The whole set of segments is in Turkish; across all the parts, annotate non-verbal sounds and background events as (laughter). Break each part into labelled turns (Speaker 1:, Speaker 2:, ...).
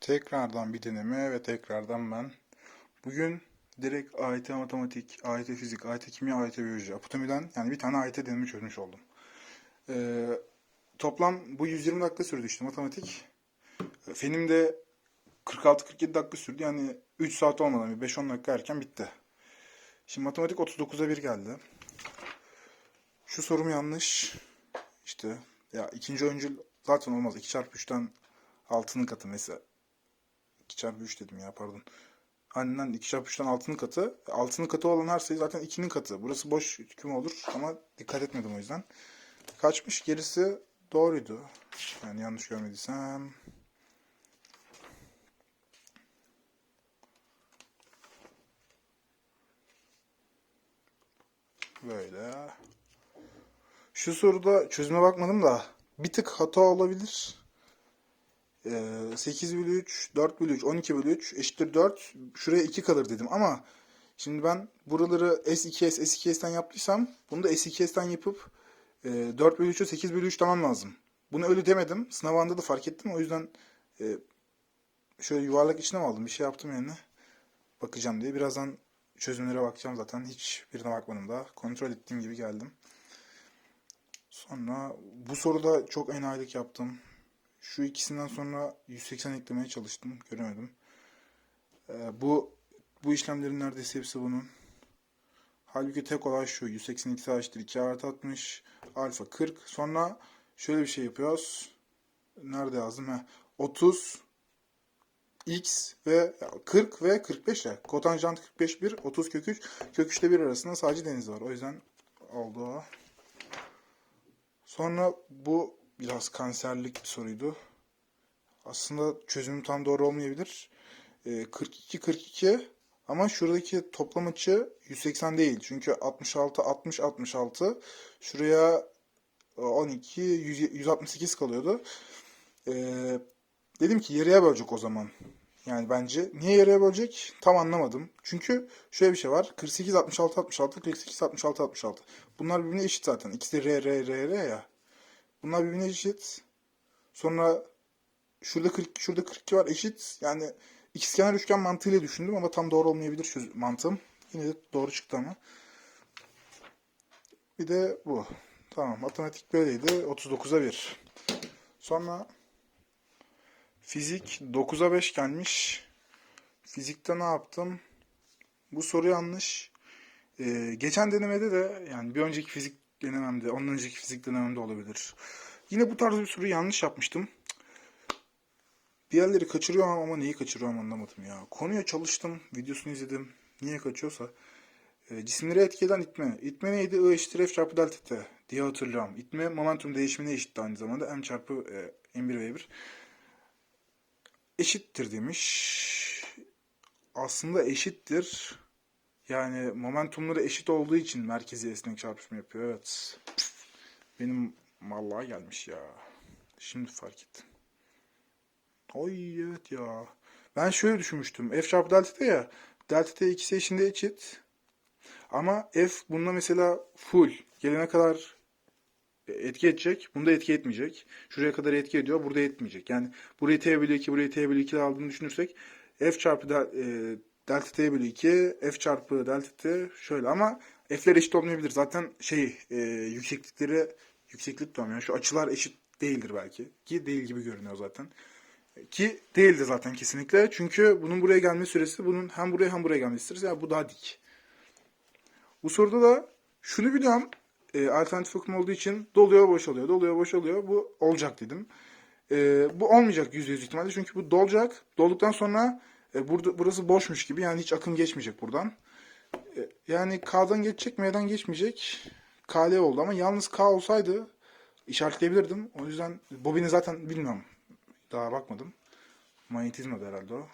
Speaker 1: Tekrardan bir deneme ve tekrardan ben. Bugün direkt AYT matematik, AYT fizik, AYT kimya, AYT biyoloji, apotomiden yani bir tane AYT deneme çözmüş oldum. Ee, toplam bu 120 dakika sürdü işte matematik. Fenim de 46-47 dakika sürdü. Yani 3 saat olmadan bir 5-10 dakika erken bitti. Şimdi matematik 39'a 1 geldi. Şu sorum yanlış. İşte ya ikinci öncül zaten olmaz. 2 çarpı 3'ten 6'nın katı mesela. 2 çarpı 3 dedim ya pardon. Aynen 2 çarpı 3'ten 6'nın katı. 6'nın katı olan her sayı zaten 2'nin katı. Burası boş küme olur ama dikkat etmedim o yüzden. Kaçmış gerisi doğruydu. Yani yanlış görmediysem. Böyle. Şu soruda çözüme bakmadım da bir tık hata olabilir. Ee, 8 bölü 3, 4 bölü 3, 12 bölü 3 eşittir 4. Şuraya 2 kalır dedim ama şimdi ben buraları S2S, S2S'ten yaptıysam bunu da S2S'ten yapıp e, 4 bölü 3'ü 8 bölü 3 tamam lazım. Bunu öyle demedim. Sınav anında da fark ettim. O yüzden e, şöyle yuvarlak içine mi aldım? Bir şey yaptım yani. Bakacağım diye. Birazdan çözümlere bakacağım zaten. Hiç birine bakmadım daha. Kontrol ettiğim gibi geldim. Sonra bu soruda çok enayilik yaptım. Şu ikisinden sonra 180 eklemeye çalıştım. Göremedim. Ee, bu bu işlemlerin neredeyse hepsi bunun. Halbuki tek olay şu. 182 eşittir 2 artı 60. Alfa 40. Sonra şöyle bir şey yapıyoruz. Nerede yazdım? Heh. 30 x ve 40 ve 45 ya. Kotanjant 45 1, 30 kök 3. Kök 3 ile 1 arasında sadece deniz var. O yüzden oldu. Sonra bu biraz kanserlik bir soruydu. Aslında çözümü tam doğru olmayabilir. Ee, 42 42 ama şuradaki toplam açı 180 değil. Çünkü 66 60 66 şuraya e, 12 100 168 kalıyordu. Ee, dedim ki yarıya bölecek o zaman. Yani bence niye yarıya bölecek tam anlamadım. Çünkü şöyle bir şey var. 48 66 66 48 66 66. Bunlar birbirine eşit zaten. İkisi R R R R ya. Bunlar birbirine eşit. Sonra şurada 40 şurada 42 var eşit. Yani ikizkenar üçgen mantığıyla düşündüm ama tam doğru olmayabilir çöz mantığım. Yine de doğru çıktı ama. Bir de bu. Tamam matematik böyleydi. 39'a 1. Sonra fizik 9'a 5 gelmiş. Fizikte ne yaptım? Bu soru yanlış. Ee, geçen denemede de yani bir önceki fizik denememde, ondan önceki fizik denememde olabilir. Yine bu tarz bir soru yanlış yapmıştım. Bir yerleri kaçırıyorum ama neyi kaçırıyorum anlamadım ya. Konuya çalıştım, videosunu izledim. Niye kaçıyorsa. E, cisimleri etki eden itme. İtme neydi? I eşittir F çarpı delta T diye hatırlıyorum. İtme momentum değişimine eşitti aynı zamanda. M çarpı e, M1 V1 eşittir demiş. Aslında eşittir. Yani momentumları eşit olduğu için merkezi esnek çarpışma yapıyor. Evet. Benim vallahi gelmiş ya. Şimdi fark ettim. Oy evet ya. Ben şöyle düşünmüştüm. F çarpı delta ya. Delta t ikisi eşinde eşit. Ama F bunda mesela full gelene kadar etki edecek. Bunda etki etmeyecek. Şuraya kadar etki ediyor. Burada etmeyecek. Yani burayı t bölü 2, burayı t bölü 2 aldığını düşünürsek F çarpı del, e, delta t bölü 2, F çarpı delta t şöyle ama F'ler eşit olmayabilir. Zaten şey e, yükseklikleri yükseklik diyorum yani şu açılar eşit değildir belki. Ki değil gibi görünüyor zaten. Ki değildi zaten kesinlikle. Çünkü bunun buraya gelme süresi bunun hem buraya hem buraya gelmesi süresi. Yani bu daha dik. Bu soruda da şunu biliyorum. E, alternatif akım olduğu için doluyor boşalıyor. Doluyor boşalıyor. Bu olacak dedim. E, bu olmayacak %100 ihtimalle. Çünkü bu dolacak. Dolduktan sonra e, burada burası boşmuş gibi. Yani hiç akım geçmeyecek buradan. E, yani K'dan geçecek M'den geçmeyecek. KL oldu ama yalnız K olsaydı işaretleyebilirdim. O yüzden bobini zaten bilmiyorum. Daha bakmadım. Manyetizma herhalde o.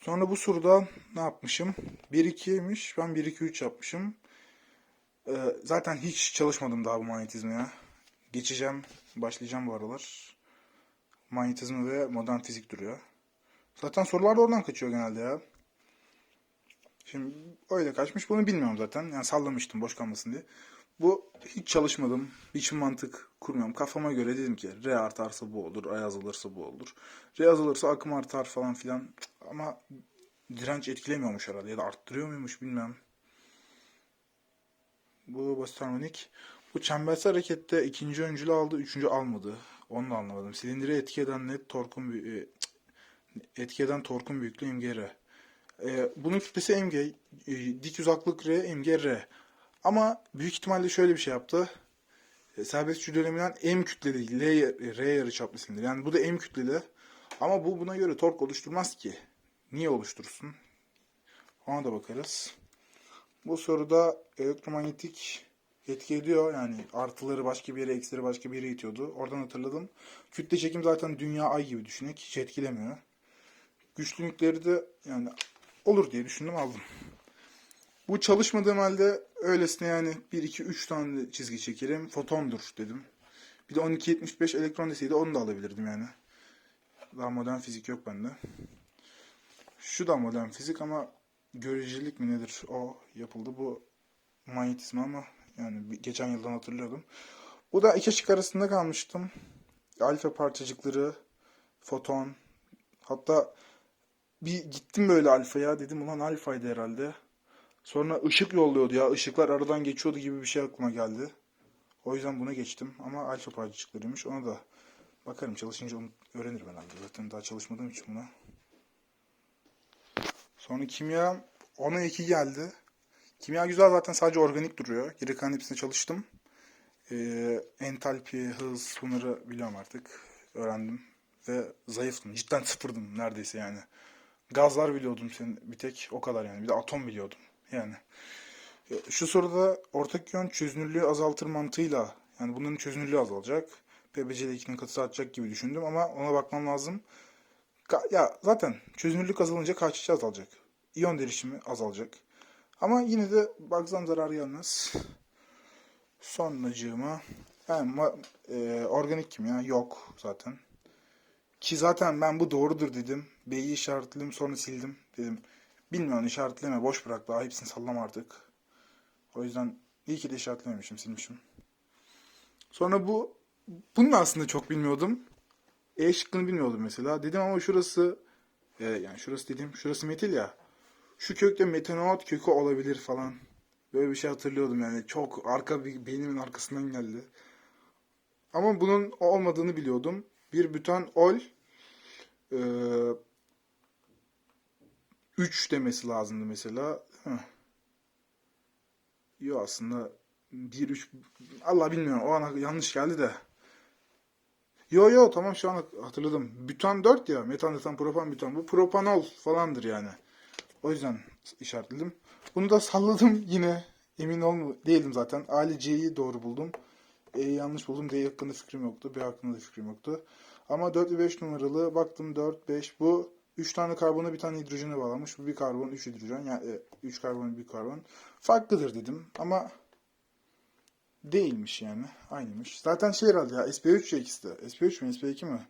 Speaker 1: Sonra bu soruda ne yapmışım? 1-2'ymiş. Ben 1-2-3 yapmışım. Ee, zaten hiç çalışmadım daha bu manyetizmaya. Geçeceğim, başlayacağım bu aralar. Manyetizma ve modern fizik duruyor. Zaten sorular da oradan kaçıyor genelde ya. Şimdi öyle kaçmış. Bunu bilmiyorum zaten. Yani sallamıştım boş kalmasın diye. Bu hiç çalışmadım. Hiç mantık kurmuyorum. Kafama göre dedim ki R artarsa bu olur. A yazılırsa bu olur. R yazılırsa akım artar falan filan. Ama direnç etkilemiyormuş herhalde. Ya da arttırıyor muymuş bilmem. Bu basit harmonik. Bu çembersel harekette ikinci öncülü aldı, üçüncü almadı. Onu da anlamadım. Silindire etki eden net torkun e, etki eden torkun büyüklüğü mg e, bunun kütlesi mg, e, dik uzaklık r, mg. Ama büyük ihtimalle şöyle bir şey yaptı. E, serbest güç döneminden m kütleli, L, r yarıçaplı silindir. Yani bu da m kütleli. Ama bu buna göre tork oluşturmaz ki. Niye oluştursun? Ona da bakarız. Bu soruda elektromanyetik etki ediyor. Yani artıları başka bir yere, eksileri başka bir yere itiyordu. Oradan hatırladım. Kütle çekim zaten dünya ay gibi düşünerek hiç etkilemiyor. Güçlü yükleri de yani olur diye düşündüm aldım. Bu çalışmadığım halde öylesine yani 1, 2, 3 tane çizgi çekerim. Fotondur dedim. Bir de 1275 elektron deseydi onu da alabilirdim yani. Daha modern fizik yok bende. Şu da modern fizik ama görücülük mü nedir o yapıldı. Bu manyetizma ama yani geçen yıldan hatırlıyordum. Bu da iki şık arasında kalmıştım. Alfa parçacıkları, foton. Hatta bir gittim böyle alfaya dedim ulan alfaydı herhalde. Sonra ışık yolluyordu ya ışıklar aradan geçiyordu gibi bir şey aklıma geldi. O yüzden buna geçtim ama alfa parçacıklarıymış. Ona da bakarım çalışınca onu öğrenirim herhalde. Zaten daha çalışmadığım için buna. Sonra kimya 10'a 2 geldi. Kimya güzel zaten sadece organik duruyor. Geri kalan hepsine çalıştım. Ee, entalpi, hız bunları biliyorum artık. Öğrendim. Ve zayıftım. Cidden sıfırdım neredeyse yani. Gazlar biliyordum senin bir tek o kadar yani. Bir de atom biliyordum yani. E, Şu soruda ortak yön çözünürlüğü azaltır mantığıyla yani bunların çözünürlüğü azalacak. PBC'de 2'nin katısı artacak gibi düşündüm ama ona bakmam lazım. Ka- Ya zaten çözünürlük azalınca kaçışı azalacak. İyon derişimi azalacak. Ama yine de baksam zarar gelmez. Sonracığıma yani e, organik kimya yok zaten. Ki zaten ben bu doğrudur dedim. B'yi işaretledim sonra sildim dedim. Bilmiyorum işaretleme boş bırak daha hepsini sallama artık. O yüzden iyi ki de işaretlememişim silmişim. Sonra bu bunu da aslında çok bilmiyordum. E şıkkını bilmiyordum mesela. Dedim ama şurası e, yani şurası dedim şurası metil ya. Şu kökte metanoat kökü olabilir falan. Böyle bir şey hatırlıyordum yani. Çok arka bir beynimin arkasından geldi. Ama bunun olmadığını biliyordum. Bir bütan ol e, 3 demesi lazımdı mesela. Yo aslında 1 3 Allah bilmiyorum. O ana yanlış geldi de. Yo yo tamam şu an hatırladım. Bütan 4 ya. Metan, etan, propan, bütan. Bu propanol falandır yani. O yüzden işaretledim. Bunu da salladım (laughs) yine. Emin olma değildim zaten. Ali C'yi doğru buldum. E'yi yanlış buldum. D hakkında fikrim yoktu. B hakkında da fikrim yoktu. Ama 4 ve 5 numaralı baktım 4, 5 bu 3 tane karbona bir tane hidrojene bağlanmış. Bu bir karbon, 3 hidrojen. Yani 3 karbon, bir karbon. Farklıdır dedim ama değilmiş yani. Aynıymış. Zaten şey herhalde ya SP3 ya ikisi de. SP3 mi SP2 mi?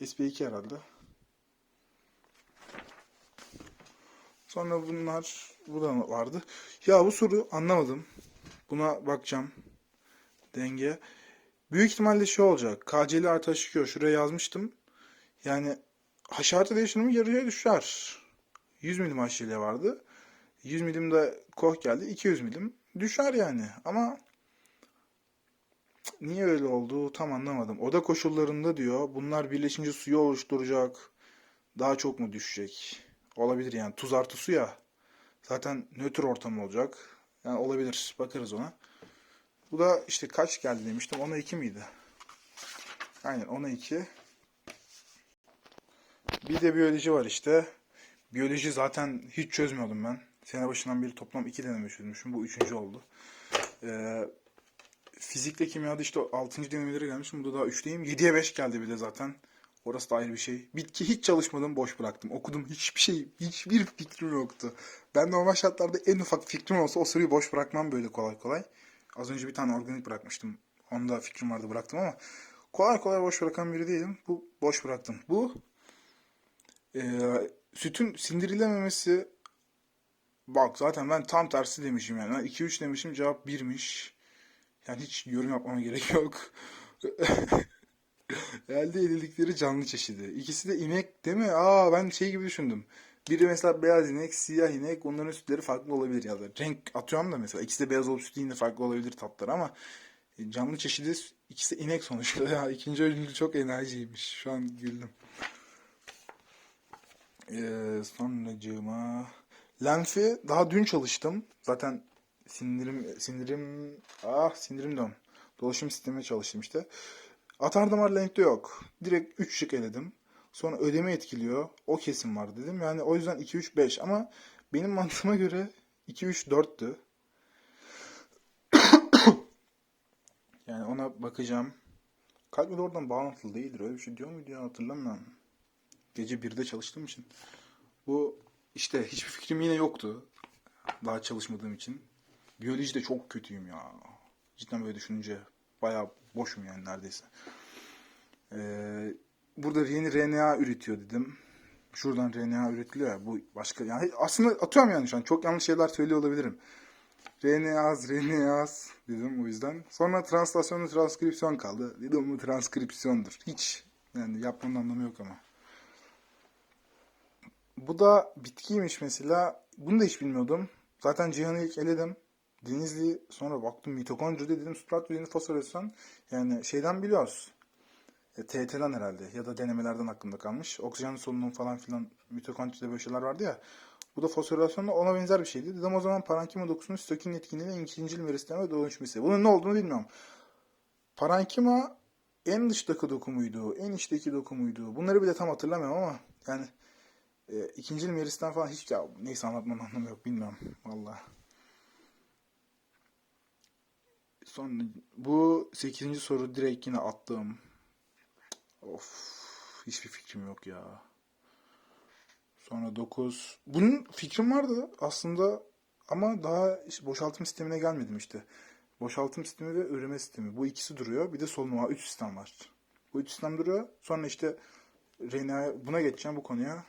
Speaker 1: SP2 herhalde. Sonra bunlar bu da vardı. Ya bu soru anlamadım. Buna bakacağım. Denge. Büyük ihtimalle şey olacak. KC'li artı H2O. Şuraya yazmıştım. Yani haşartı değiştirimi yarıya düşer. 100 milim HCl vardı. 100 milim de koh geldi. 200 milim. Düşer yani. Ama niye öyle oldu tam anlamadım. Oda koşullarında diyor. Bunlar birleşince suyu oluşturacak. Daha çok mu düşecek? Olabilir yani. Tuz artı su ya. Zaten nötr ortam olacak. Yani olabilir. Bakarız ona. Bu da işte kaç geldi demiştim. 10'a 2 miydi? Aynen 10'a 2. Bir de biyoloji var işte. Biyoloji zaten hiç çözmüyordum ben. Sene başından beri toplam 2 deneme çözmüşüm. Bu üçüncü oldu. Ee, fizikle kimyada işte 6. denemelere gelmişim. Burada daha 3'teyim. 7'ye 5 geldi bir de zaten. Orası da ayrı bir şey. Bitki hiç çalışmadım, boş bıraktım. Okudum hiçbir şey, hiçbir fikrim yoktu. Ben normal şartlarda en ufak fikrim olsa o soruyu boş bırakmam böyle kolay kolay. Az önce bir tane organik bırakmıştım. Onda fikrim vardı bıraktım ama kolay kolay boş bırakan biri değilim. Bu boş bıraktım. Bu e, sütün sindirilememesi bak zaten ben tam tersi demişim yani. 2-3 demişim cevap 1'miş. Yani hiç yorum yapmama gerek yok. (laughs) Elde edildikleri canlı çeşidi. İkisi de inek değil mi? Aa ben şey gibi düşündüm. Biri mesela beyaz inek, siyah inek. Onların sütleri farklı olabilir ya da renk atıyorum da mesela ikisi de beyaz olup sütü yine farklı olabilir tatları ama e, canlı çeşidi ikisi inek sonuçta (laughs) ya. İkinci oyuncu çok enerjiymiş. Şu an güldüm. Ee, sonracığıma Lenf'i daha dün çalıştım. Zaten sindirim sindirim ah sindirim diyorum. Dolaşım sistemine çalıştım işte. Atar damar yok. Direkt 3 şık eledim. Sonra ödeme etkiliyor. O kesim var dedim. Yani o yüzden 2 3 5 ama benim mantığıma göre 2 3 4'tü. yani ona bakacağım. Kalp de oradan bağlantılı değildir. Öyle bir şey diyor muydu ya hatırlamıyorum. Gece 1'de çalıştığım için. Bu işte hiçbir fikrim yine yoktu. Daha çalışmadığım için. Biyolojide çok kötüyüm ya. Cidden böyle düşününce bayağı boşum yani neredeyse. Ee, burada yeni RNA üretiyor dedim. Şuradan RNA üretiliyor ya. Bu başka yani aslında atıyorum yani şu an çok yanlış şeyler söylüyor olabilirim. RNA'z, RNA'z dedim o yüzden. Sonra translasyonlu transkripsiyon kaldı. Dedim bu transkripsiyondur. Hiç yani yapmanın anlamı yok ama. Bu da bitkiymiş mesela. Bunu da hiç bilmiyordum. Zaten Cihan'ı ilk eledim. Denizli sonra baktım mitokondri dedim substrat ürünü fosforestan. Yani şeyden biliyoruz. E, TET'den herhalde ya da denemelerden aklımda kalmış. Oksijen solunum falan filan mitokondride böyle şeyler vardı ya. Bu da fosforilasyonda ona benzer bir şeydi. Dedim o zaman parankima dokusunun sitokin etkinliğiyle ikincil meristem ve dönüşmesi. Bunun ne olduğunu bilmiyorum. Parankima en dıştaki doku muydu? En içteki doku muydu? Bunları bile tam hatırlamıyorum ama yani e, ikincil meristem falan hiç ya neyse anlatmanın anlamı yok bilmiyorum valla. Sonra bu 8. soru direkt yine attım. Of hiçbir fikrim yok ya. Sonra 9. Bunun fikrim vardı aslında ama daha işte boşaltım sistemine gelmedim işte. Boşaltım sistemi ve üreme sistemi. Bu ikisi duruyor. Bir de solunuma 3 sistem var. Bu üç sistem duruyor. Sonra işte RNA buna geçeceğim bu konuya.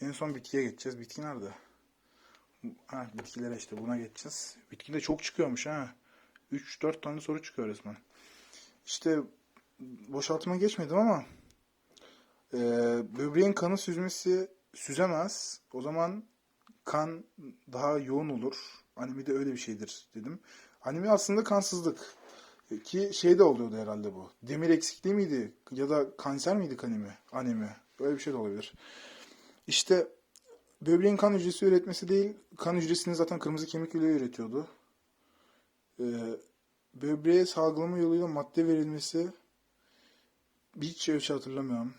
Speaker 1: En son bitkiye geçeceğiz. Bitki nerede? Ha bitkilere işte buna geçeceğiz. Bitki de çok çıkıyormuş ha. 3-4 tane soru çıkıyor resmen. İşte boşaltıma geçmedim ama e, böbreğin kanı süzmesi süzemez. O zaman kan daha yoğun olur. Anemi de öyle bir şeydir dedim. Anemi aslında kansızlık. E, Ki şey de oluyordu herhalde bu. Demir eksikliği miydi? Ya da kanser miydi kanemi? Anemi. Öyle bir şey de olabilir. İşte böbreğin kan hücresi üretmesi değil, kan hücresini zaten kırmızı kemik ile üretiyordu. Ee, böbreğe salgılama yoluyla madde verilmesi hiç hiç hatırlamıyorum.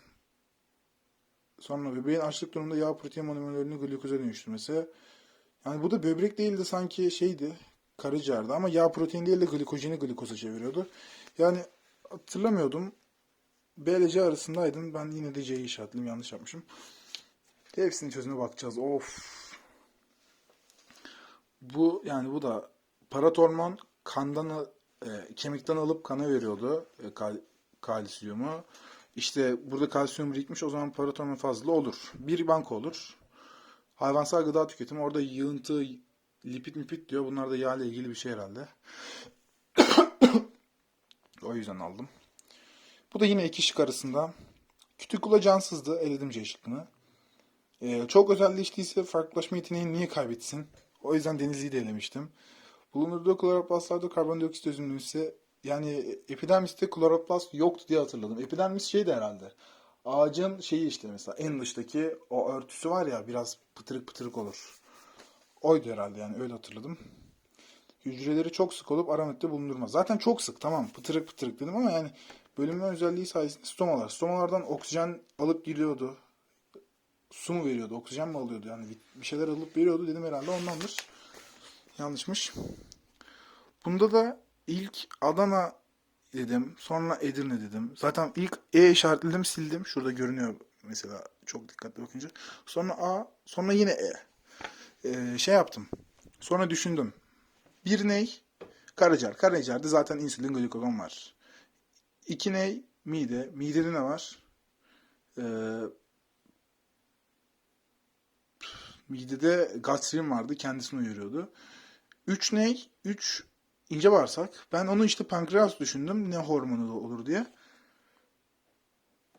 Speaker 1: Sonra böbreğin açlık durumunda yağ protein monomerlerini glikoza dönüştürmesi. Yani bu da böbrek değil de sanki şeydi, karaciğerdi ama yağ protein değil de glikojeni glikoza çeviriyordu. Yani hatırlamıyordum. B ile C arasındaydım. Ben yine de C'yi işaretledim. Yanlış yapmışım. Hepsinin çözüme bakacağız. Of. Bu yani bu da paratormon kandan e, kemikten alıp kana veriyordu e, kal, kalsiyumu. İşte burada kalsiyum birikmiş o zaman paratormon fazla olur. Bir banka olur. Hayvansal gıda tüketimi orada yığıntı lipid mipid diyor. Bunlar da yağ ile ilgili bir şey herhalde. (coughs) o yüzden aldım. Bu da yine iki şık arasında. Kütükula cansızdı. Eledim C şıkkını. Ee, çok özelleştiyse farklılaşma yeteneğini niye kaybetsin? O yüzden Denizli'yi de elemiştim. Bulundurduğu kloroplastlarda karbondioksit özümlüsü yani epidermiste kloroplast yoktu diye hatırladım. Epidermis şeydi herhalde. Ağacın şeyi işte mesela en dıştaki o örtüsü var ya biraz pıtırık pıtırık olur. Oydu herhalde yani öyle hatırladım. Hücreleri çok sık olup aramette bulundurmaz. Zaten çok sık tamam pıtırık pıtırık dedim ama yani bölünme özelliği sayesinde stomalar. Stomalardan oksijen alıp giriyordu. Su mu veriyordu? Oksijen mi alıyordu? Yani bir şeyler alıp veriyordu dedim herhalde ondandır. Yanlışmış. Bunda da ilk Adana dedim. Sonra Edirne dedim. Zaten ilk E işaretledim sildim. Şurada görünüyor mesela çok dikkatli bakınca. Sonra A sonra yine E. Ee, şey yaptım. Sonra düşündüm. Bir ney? Karaciğer. Karaciğerde zaten insülin glikogon var. İki ney? Mide. Midede ne var? Ee, midede gastrin vardı. Kendisini uyarıyordu. Üç ney? Üç ince bağırsak. Ben onu işte pankreas düşündüm. Ne hormonu da olur diye.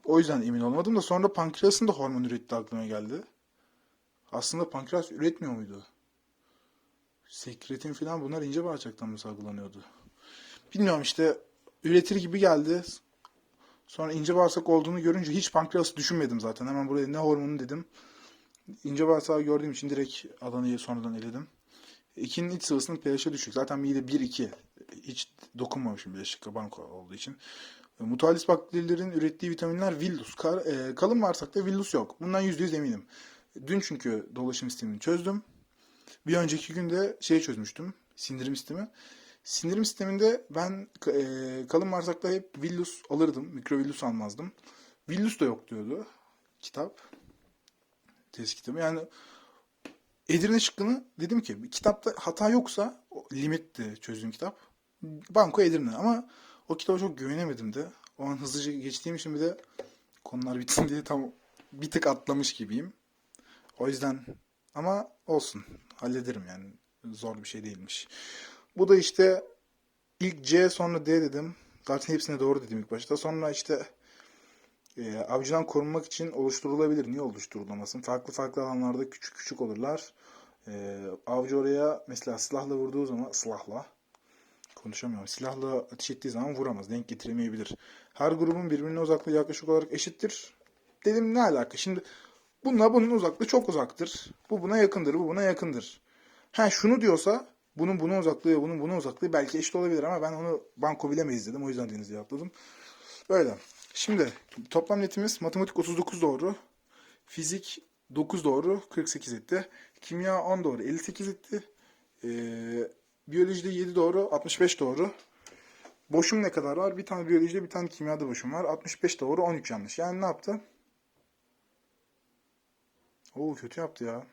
Speaker 1: O yüzden emin olmadım da sonra pankreasın da hormon üretti aklıma geldi. Aslında pankreas üretmiyor muydu? Sekretin falan bunlar ince bağırsaktan mı salgılanıyordu? Bilmiyorum işte üretir gibi geldi. Sonra ince bağırsak olduğunu görünce hiç pankreası düşünmedim zaten. Hemen buraya ne hormonu dedim. İnce bağırsağı gördüğüm için direkt Adana'yı sonradan eledim. İkinin iç sıvısının pH'i düşük. Zaten mide 1-2. Hiç dokunmamışım bileşik banko olduğu için. E, Mutualis bakterilerin ürettiği vitaminler villus. Kar, e, kalın bağırsakta villus yok. Bundan %100 eminim. Dün çünkü dolaşım sistemini çözdüm. Bir önceki günde şey çözmüştüm. Sindirim sistemi. Sindirim sisteminde ben e, kalın bağırsakta hep villus alırdım. Mikrovillus almazdım. Villus da yok diyordu kitap. Test kitabı. Yani Edirne şıkkını dedim ki kitapta hata yoksa limitti çözdüğüm kitap. Banko Edirne ama o kitaba çok güvenemedim de. O an hızlıca geçtiğim için bir de konular bitsin diye tam bir tık atlamış gibiyim. O yüzden ama olsun hallederim yani zor bir şey değilmiş. Bu da işte ilk C sonra D dedim. Zaten hepsine doğru dedim ilk başta. Sonra işte e, avcıdan korunmak için oluşturulabilir. Niye oluşturulamasın? Farklı farklı alanlarda küçük küçük olurlar. E, avcı oraya mesela silahla vurduğu zaman silahla konuşamıyorum. Silahla ateş ettiği zaman vuramaz. Denk getiremeyebilir. Her grubun birbirine uzaklığı yaklaşık olarak eşittir. Dedim ne alaka? Şimdi bununla bunun uzaklığı çok uzaktır. Bu buna yakındır. Bu buna yakındır. Ha şunu diyorsa bunun buna uzaklığı bunun buna uzaklığı belki eşit olabilir ama ben onu banko bilemeyiz dedim. O yüzden denizliğe atladım. Böyle. Şimdi toplam netimiz matematik 39 doğru. Fizik 9 doğru 48 etti. Kimya 10 doğru 58 etti. Ee, biyolojide 7 doğru 65 doğru. Boşum ne kadar var? Bir tane biyolojide bir tane kimyada boşum var. 65 doğru 13 yanlış. Yani ne yaptı? Oo kötü yaptı ya.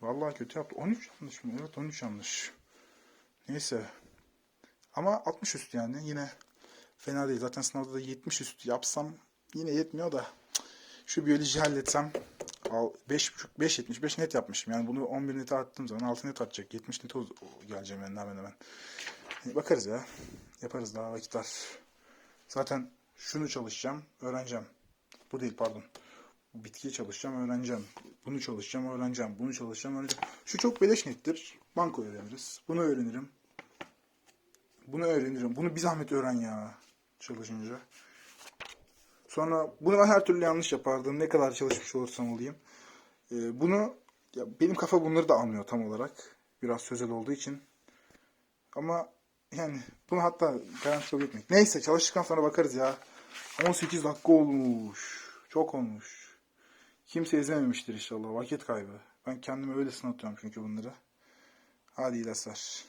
Speaker 1: Vallahi kötü yaptı. 13 yanlış mı? Evet 13 yanlış. Neyse. Ama 60 üstü yani yine fena değil. Zaten sınavda da 70 üstü yapsam yine yetmiyor da şu biyoloji halletsem 5.5 5.75 net yapmışım. Yani bunu 11 nete attığım zaman 6 net atacak. 70 net geleceğim yani hemen hemen. Bakarız ya. Yaparız daha vakit var. Zaten şunu çalışacağım, öğreneceğim. Bu değil pardon. Bitkiye çalışacağım, öğreneceğim. Bunu çalışacağım, öğreneceğim. Bunu çalışacağım, öğreneceğim. Şu çok beleş nettir. Banko öğreniriz. Bunu öğrenirim. Bunu öğrenirim. Bunu bir zahmet öğren ya. Çalışınca. Sonra bunu ben her türlü yanlış yapardım. Ne kadar çalışmış olursam olayım. Ee, bunu ya benim kafa bunları da anlıyor tam olarak. Biraz sözel olduğu için. Ama yani bunu hatta garanti kabul etmek. Neyse çalıştıktan sonra bakarız ya. 18 dakika olmuş. Çok olmuş. Kimse izlememiştir inşallah. Vakit kaybı. Ben kendime öyle sınatıyorum çünkü bunları. Hadi dersler.